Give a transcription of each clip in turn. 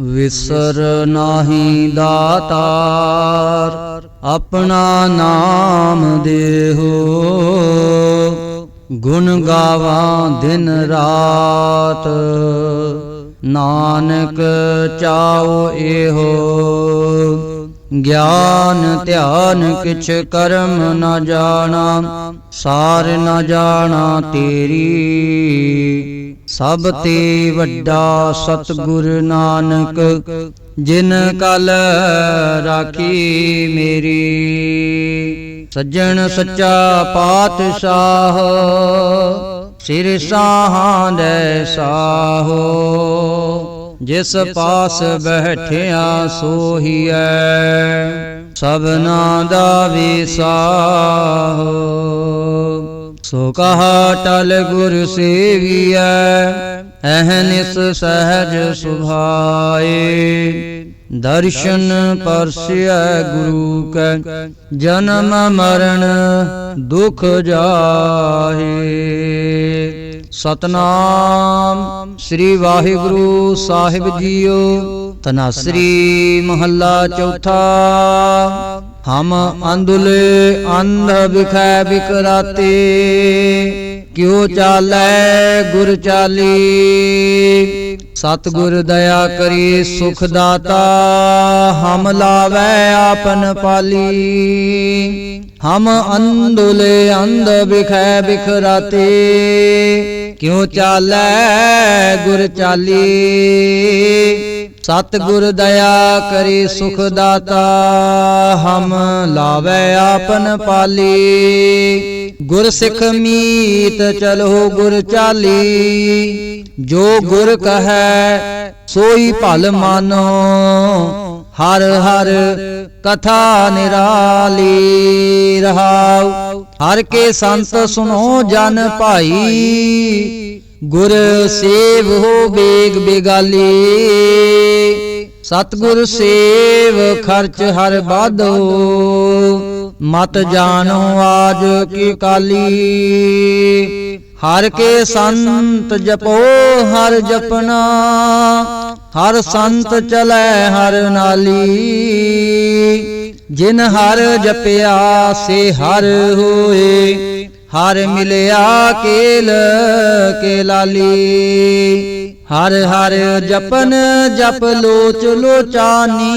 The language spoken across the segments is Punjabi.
ਵਿਸਰ ਨਾਹੀ ਦਾਤਾਰ, ਆਪਣਾ ਨਾਮ ਦੇਹੋ। ਗੁਣ ਗਾਵਾਂ ਦਿਨ ਰਾਤ, ਨਾਨਕ ਚਾਉ ਇਹੋ। ਗਿਆਨ ਧਿਆਨ ਕਿਛ ਕਰਮ ਨ ਜਾਣਾ, ਸਾਰ ਨ ਜਾਣਾ ਤੇਰੀ। ਸਭ ਤੇ ਵੱਡਾ ਸਤਿਗੁਰ ਨਾਨਕ ਜਿਨ ਕਲ ਰਾਖੀ ਮੇਰੀ। ਸੱਜਣ ਸੱਚਾ ਪਾਤਸ਼ਾਹ ਸਿਰ ਸਾਹਾਂ ਦੇ ਸਾਹੋ ਜਿਸ ਪਾਸ ਬੈਠਿਆ ਸੋਹੀਐ ਸਭਨਾ ਦਾ ਵਿਸਾਹੋ ਸੋ ਕਹਾ ਟਲ ਗੁਰ ਸੇਵੀਐ ਅਹਨਿਸ ਸਹਜ ਸੁਭਾਏ। ਦਰਸ਼ਨ ਪਰਸਿਐ ਗੁਰੂ ਕੈ, ਜਨਮ ਮਰਨ ਦੁਖ ਜਾਹੇ। ਸਤਨਾਮ ਸ੍ਰੀ ਵਾਹਿਗੁਰੂ ਸਾਹਿਬ ਜੀਓ ਤਨਾਸਰੀ ਮਹੱਲਾ ਚੌਥਾ। ਹਮ ਅੰਦੁਲੇ ਅੰਧ ਵਿਖੈ ਬਿਕਰਾਤੇ ਕਿਉ ਚਾਲੈ ਗੁਰ ਚਾਲੀ? ਸਤਿਗੁਰ ਦਇਆ ਕਰੀ ਸੁਖ ਦਾਤਾ, ਹਮ ਲਾਵੈ ਆਪਨ ਪਾਲੀ। ਹਮ ਅੰਦੁਲੇ ਅੰਧ ਬਿਖੈ ਬਿਖਰਾਤੇ, ਕਿਉ ਚਾਲੈ ਗੁਰ ਚਾਲੀ? ਸਤਿਗੁਰ ਦਇਆ ਕਰੀ ਸੁਖ ਦਾਤਾ, ਹਮ ਲਾਵੈ ਆਪਨ ਪਾਲੀ। ਗੁਰ ਸਿੱਖ ਮੀਤ ਚਲੋ ਗੁਰ ਚਾਲੀ। ਜੋ ਗੁਰ ਕਹੈ, ਸੋਈ ਭਲ ਮਾਨੋ। ਹਰ ਹਰ ਕਥਾ ਨਿਰਾਲੀ ਰਹਾਉ। ਹਰ ਕੇ ਸੰਤ ਸੁਣੋ ਜਨ ਭਾਈ। ਗੁਰ ਸੇਵ ਹੋ ਬੇਗ ਬੇਗਾਲੀ। ਸਤਗੁਰ ਸੇਵ ਖਰਚ ਹਰ ਬਾਧੋ ਮਤ ਜਾਣੋ ਆਜ ਕੀ ਕਾਲੀ। ਹਰ ਕੇ ਸੰਤ ਜਪੋ, ਹਰ ਜਪਨਾ ਹਰ ਸੰਤ ਚਲੈ, ਹਰ ਨਾਲੀ। ਜਿਨ ਹਰ ਜਪਿਆ, ਸੇ ਹਰ ਹੋਏ। ਹਰ ਮਿਲਿਆ, ਕੇਲ ਕੇ ਲਾਲੀ ਹਰ ਹਰ ਜਪਨ, ਜਪ ਲੋਚ ਲੋਚਾਨੀ।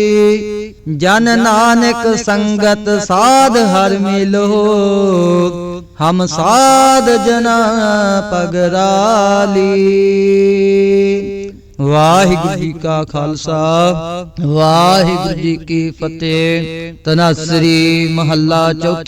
ਜਨ ਨਾਨਕ ਸੰਗਤ ਸਾਧ ਹਰ ਮਿਲੋ। ਹਮ ਸਾਧ ਜਨਾ ਪਗਰਾਲੀ। ਵਾਹਿਗੁਰੂ ਜੀ ਕਾ ਖਾਲਸਾ। ਵਾਹਿਗੁਰੂ ਜੀ ਕੀ ਫਤਿਹ। ਤਨਸਰੀ ਮਹੱਲਾ ਚੌਥਾ